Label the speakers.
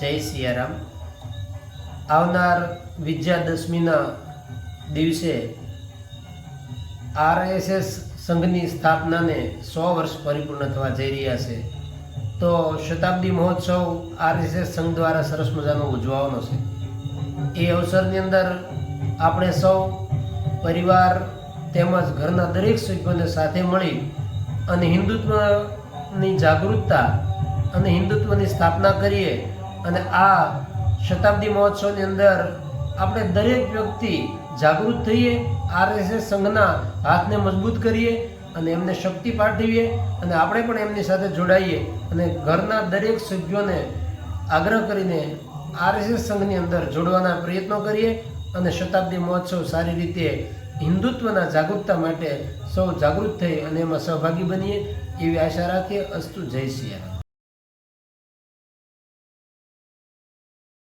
Speaker 1: જય સિયારામ. આવનાર વિજયાદશમીના દિવસે આરએસએસ સંઘની સ્થાપનાને સો વર્ષ પરિપૂર્ણ થવા જઈ રહ્યા છે. તો શતાબ્દી મહોત્સવ આરએસએસ સંઘ દ્વારા સરસ મજાનો ઉજવવાનો છે. એ અવસરની અંદર આપણે સૌ પરિવાર તેમજ ઘરના દરેક સભ્યોને સાથે મળી અને હિન્દુત્વની જાગૃતતા અને હિન્દુત્વની સ્થાપના કરીએ અને આ શતાબ્દી મહોત્સવની અંદર આપણે દરેક વ્યક્તિ જાગૃત થઈએ, આરએસએસ સંઘના હાથને મજબૂત કરીએ અને એમને શક્તિ પાઠવીએ અને આપણે પણ એમની સાથે જોડાઈએ અને ઘરના દરેક સભ્યોને આગ્રહ કરીને આરએસએસ સંઘની અંદર જોડવાના પ્રયત્નો કરીએ અને શતાબ્દી મહોત્સવ સારી રીતે હિન્દુત્વના જાગૃતતા માટે સૌ જાગૃત થઈ અને એમાં સહભાગી બનીએ એવી આશા રાખીએ. અસ્તુ જય સિયા